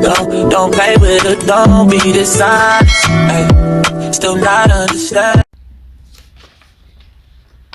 Don't, don't play with it, don't be dishonest. Ay, still not understand.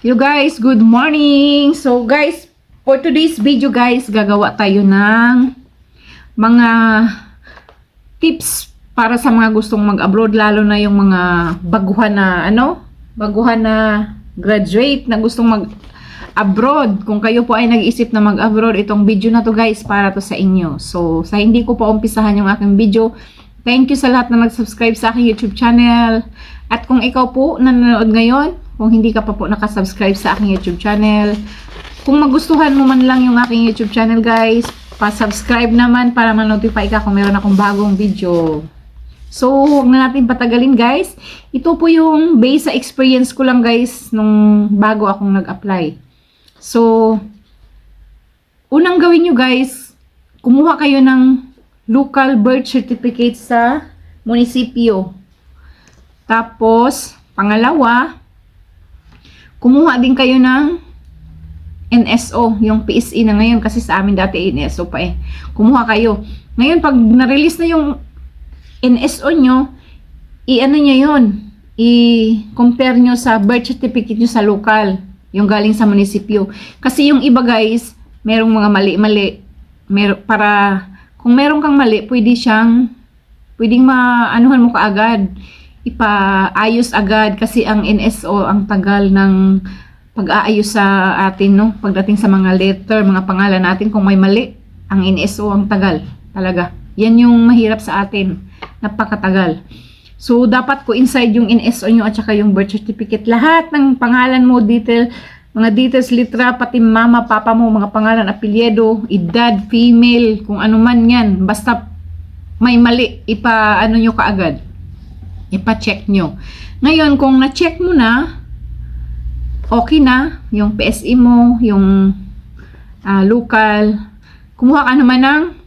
You guys, good morning! So guys, for today's video guys, gagawa tayo ng mga tips para sa mga gustong mag-abroad, lalo na yung mga baguhan na, ano, baguhan na graduate na gustong mag-abroad. Kung kayo po ay nag-isip na mag-abroad, itong video na to guys, para to sa inyo. So, sa hindi ko pa umpisahan yung aking video, thank you sa lahat na nag-subscribe sa aking YouTube channel. At kung ikaw po nanonood ngayon, kung hindi ka pa po nakasubscribe sa aking YouTube channel, kung magustuhan mo man lang yung aking YouTube channel guys, pa-subscribe naman para ma-notify ka kung meron akong bagong video. So, huwag na natin patagalin guys. Ito po yung base sa experience ko lang guys nung bago akong nag-apply. So, unang gawin nyo guys, kumuha kayo ng local birth certificate sa munisipyo. Tapos, pangalawa, kumuha din kayo ng NSO, yung PSE na ngayon kasi sa amin dati NSO pa eh. Kumuha kayo. Ngayon, pag na-release na yung NSO nyo, i-ano nyo yun, i-compare nyo sa birth certificate nyo sa local, yung galing sa munisipyo. Kasi yung iba guys, merong mga mali-mali. Mer para, kung meron kang mali, pwede siyang, pwedeng maanuhan mo kaagad, ipaayos agad kasi ang NSO, ang tagal ng pag-aayos sa atin, no? Pagdating sa mga letter, mga pangalan natin, kung may mali, ang NSO ang tagal. Talaga. Yan yung mahirap sa atin. Napakatagal. So, dapat ko inside yung NSO nyo at saka yung birth certificate. Lahat ng pangalan mo, detail, mga details, litra, pati mama, papa mo, mga pangalan, apelyido, edad, female, kung ano man yan. Basta may mali, ipa, ano nyo kaagad. Ipa-check nyo. Ngayon, kung na-check mo na, okay na, yung PSE mo, yung ah, local, kumuha ka naman ng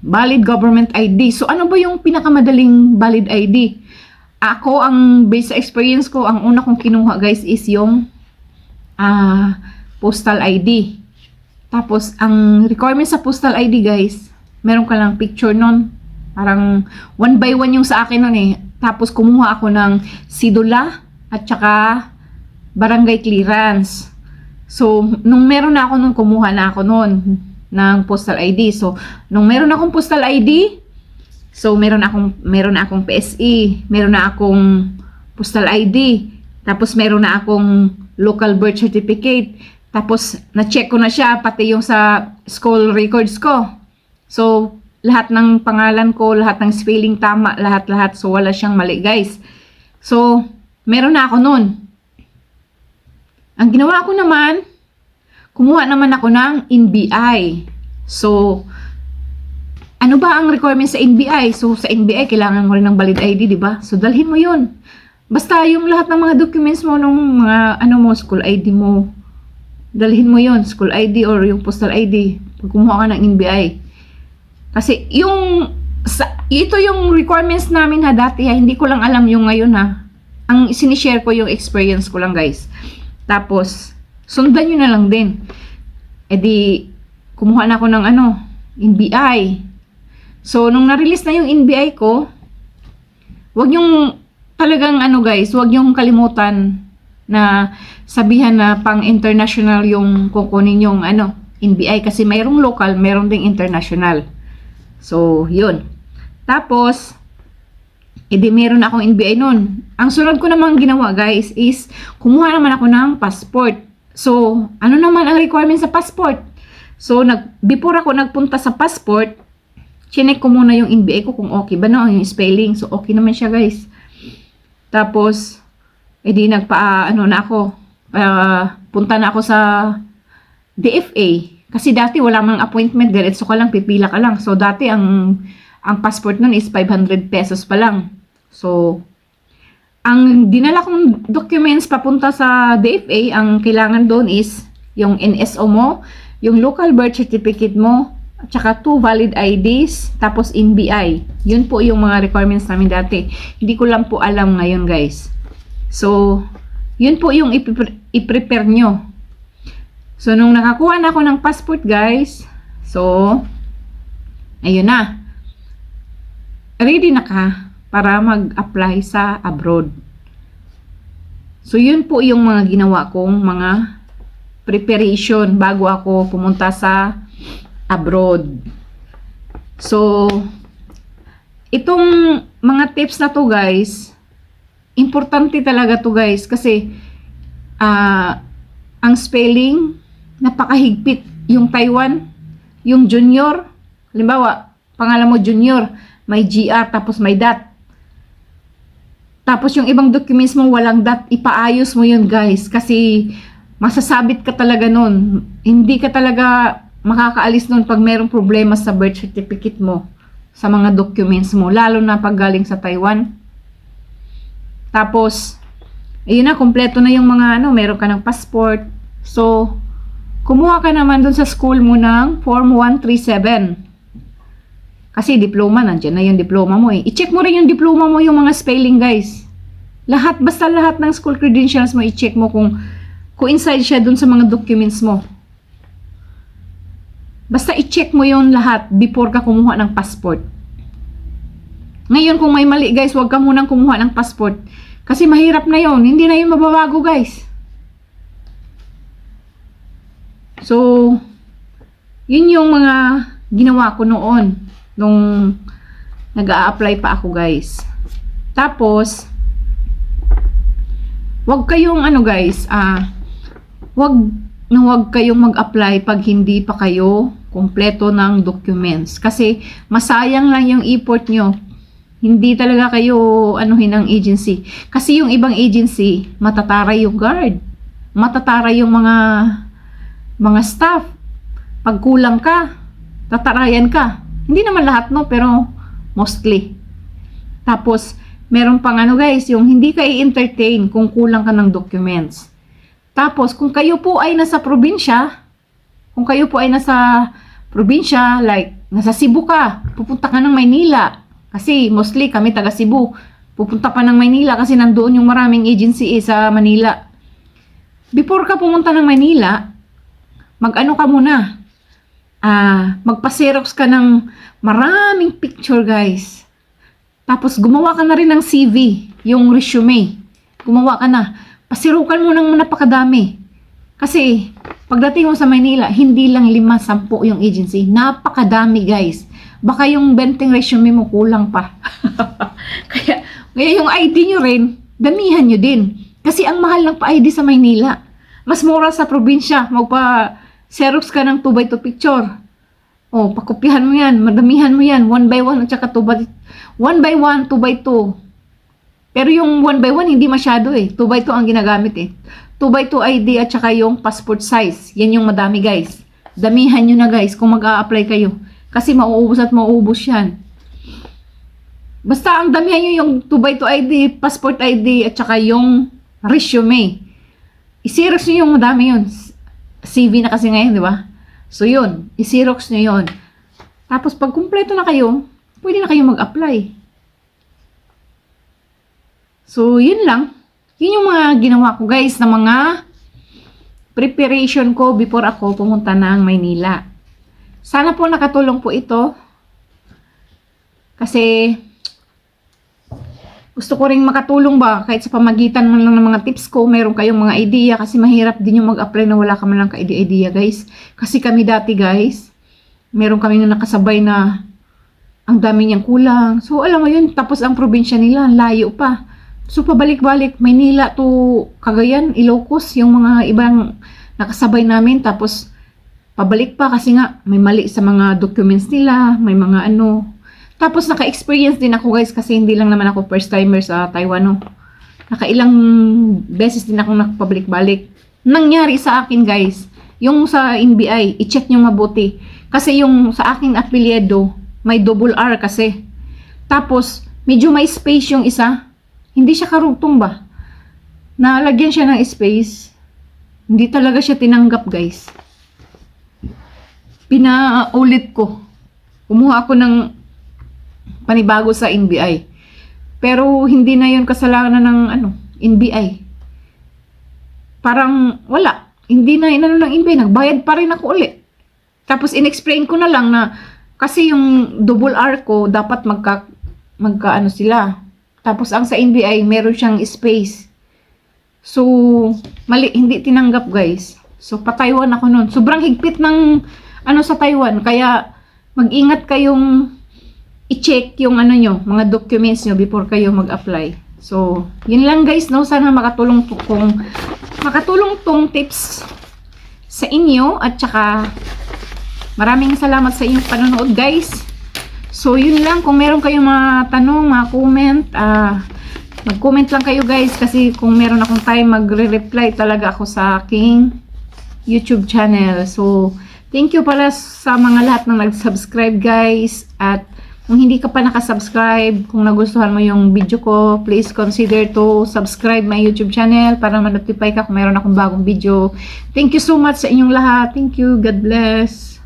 valid government ID. So, ano ba yung pinakamadaling valid ID? Ako, ang based sa experience ko, ang una kong kinuha guys is yung ah, postal ID. Tapos, ang requirement sa postal ID guys, meron ka lang picture nun. Parang one by one yung sa akin nun eh. Tapos, kumuha ako ng sidula at saka barangay clearance. So, nung meron na ako nung kumuha na ako nun ng postal ID. So, nung meron akong postal ID, so meron akong meron na akong PSE, meron na akong postal ID, tapos meron na akong local birth certificate. Tapos na-check ko na siya pati yung sa school records ko. So, lahat ng pangalan ko, lahat ng spelling tama, lahat-lahat. So, wala siyang mali, guys. So, meron na ako nun. Ang ginawa ko naman, kumuha naman ako ng NBI. So, ano ba ang requirement sa NBI? So, sa NBI, kailangan mo rin ng valid ID, di ba? So, dalhin mo yun. Basta yung lahat ng mga documents mo, nung mga, ano mo, school ID mo, dalhin mo yon school ID or yung postal ID. Pag kumuha ka ng NBI. Kasi, yung, sa, ito yung requirements namin ha, dati ha, hindi ko lang alam yung ngayon ha. Ang sinishare ko yung experience ko lang, guys. Tapos, sundan nyo na lang din. E di, kumuha na ako ng ano, NBI. So, nung na-release na yung NBI ko, wag yung talagang ano guys, wag yung kalimutan na sabihan na pang international yung kukunin yung ano, NBI kasi mayroong local, mayroong ding international. So, yun. Tapos, edi meron akong NBI nun. Ang sunod ko namang ginawa guys is kumuha naman ako ng passport. So, ano naman ang requirement sa passport? So, nag, before ako nagpunta sa passport, chinek ko muna yung NBI ko kung okay ba na yung spelling. So, okay naman siya guys. Tapos, edi nagpa, ano na ako, ah, punta na ako sa DFA. Kasi dati wala mang appointment, diretso ka lang, pipila ka lang. So, dati ang, ang passport nun is 500 pesos pa lang. So, ang dinala kong documents papunta sa DFA, ang kailangan doon is yung NSO mo, yung local birth certificate mo, at saka two valid IDs, tapos NBI. Yun po yung mga requirements namin dati. Hindi ko lang po alam ngayon, guys. So, yun po yung ipre- i-prepare nyo. So, nung nakakuha na ako ng passport, guys, So, ayun na. Ready na ka para mag-apply sa abroad. So, yun po yung mga ginawa kong mga preparation bago ako pumunta sa abroad. So, itong mga tips na to guys, importante talaga to guys kasi ah ang spelling napakahigpit yung Taiwan, yung junior, halimbawa, pangalan mo junior, may GR tapos may dot. Tapos yung ibang documents mo walang dot, ipaayos mo yun guys kasi masasabit ka talaga nun. Hindi ka talaga makakaalis nun pag mayroong problema sa birth certificate mo sa mga documents mo, lalo na pag galing sa Taiwan. Tapos, ayun na, kompleto na yung mga ano, meron ka ng passport. So, kumuha ka naman dun sa school mo ng Form 137. Kasi diploma, nandiyan na yung diploma mo eh. I-check mo rin yung diploma mo, yung mga spelling guys. Lahat, basta lahat ng school credentials mo, i-check mo kung coincide siya dun sa mga documents mo. Basta i-check mo yon lahat before ka kumuha ng passport. Ngayon, kung may mali guys, huwag ka munang kumuha ng passport. Kasi mahirap na yon Hindi na yun mababago guys. So, yun yung mga ginawa ko noon nung nag-a-apply pa ako guys. Tapos, wag kayong ano guys, ah, wag na wag kayong mag-apply pag hindi pa kayo kompleto ng documents. Kasi masayang lang yung effort nyo. Hindi talaga kayo anuhin ng agency. Kasi yung ibang agency, matataray yung guard. Matataray yung mga mga staff. Pag kulang ka, tatarayan ka. Hindi naman lahat no, pero mostly. Tapos, meron pang ano guys, yung hindi ka i-entertain kung kulang ka ng documents. Tapos, kung kayo po ay nasa probinsya, kung kayo po ay nasa probinsya, like, nasa Cebu ka, pupunta ka ng Maynila. Kasi, mostly, kami taga Cebu. Pupunta pa ng Maynila kasi nandoon yung maraming agency eh, sa Manila. Before ka pumunta ng Maynila, mag-ano ka muna, ah, magpa-xerox ka ng maraming picture, guys. Tapos, gumawa ka na rin ng CV, yung resume. Gumawa ka na. Pasirukan mo ng napakadami. Kasi, pagdating mo sa Manila, hindi lang lima, sampu yung agency. Napakadami, guys. Baka yung benting resume mo kulang pa. kaya, kaya yung ID nyo rin, damihan nyo din. Kasi ang mahal ng pa-ID sa Maynila. Mas mura sa probinsya. Magpa-xerox ka ng 2x2 picture. Oh, pakopyahan mo yan. Madamihan mo yan. 1 by 1 at saka 2 by 1 by 1, 2 by 2. Pero yung 1 by 1 hindi masyado eh. 2 by 2 ang ginagamit eh. 2 by 2 ID at saka yung passport size. Yan yung madami guys. Damihan nyo na guys kung mag-a-apply kayo. Kasi mauubos at mauubos yan. Basta ang damihan nyo yung 2 by 2 ID, passport ID at saka yung resume. I-xerox nyo yung madami yun. CV na kasi ngayon, di ba? So yun, i-xerox nyo yun. Tapos pag kumpleto na kayo, pwede na kayo mag-apply. So, yun lang. Yun yung mga ginawa ko guys na mga preparation ko before ako pumunta ng Maynila. Sana po nakatulong po ito. Kasi gusto ko ring makatulong ba kahit sa pamagitan man lang ng mga tips ko, meron kayong mga idea kasi mahirap din yung mag-apply na wala ka man lang ka-idea guys. Kasi kami dati guys, meron kami na nakasabay na ang dami niyang kulang. So alam mo yun, tapos ang probinsya nila, layo pa. So, pabalik-balik, Maynila to Cagayan, Ilocos, yung mga ibang nakasabay namin. Tapos, pabalik pa kasi nga, may mali sa mga documents nila, may mga ano. Tapos, naka-experience din ako guys, kasi hindi lang naman ako first timer sa Taiwan, no. Nakailang beses din ako nakapabalik-balik. Nangyari sa akin guys, yung sa NBI, i-check nyo mabuti. Kasi yung sa aking apelyido, may double R kasi. Tapos, medyo may space yung isa. Hindi siya karugtong ba? Nalagyan siya ng space. Hindi talaga siya tinanggap, guys. Pinaulit ko. Kumuha ako ng panibago sa NBI. Pero hindi na yun kasalanan ng ano, NBI. Parang wala. Hindi na inano ng NBI. Nagbayad pa rin ako ulit. Tapos inexplain ko na lang na kasi yung double R ko dapat magka magka ano sila. Tapos ang sa NBI meron siyang space. So mali hindi tinanggap guys. So pa Taiwan ako noon. Sobrang higpit ng ano sa Taiwan kaya mag-ingat kayong i-check yung ano nyo, mga documents nyo before kayo mag-apply. So, yun lang guys, no? Sana makatulong to kung makatulong tong tips sa inyo at saka maraming salamat sa inyong panonood guys. So, yun lang. Kung meron kayong mga tanong, mga comment, ah, mag-comment lang kayo guys kasi kung meron akong time, magre-reply talaga ako sa aking YouTube channel. So, thank you pala sa mga lahat na nag-subscribe guys at kung hindi ka pa nakasubscribe, kung nagustuhan mo yung video ko, please consider to subscribe my YouTube channel para ma-notify ka kung meron akong bagong video. Thank you so much sa inyong lahat. Thank you. God bless.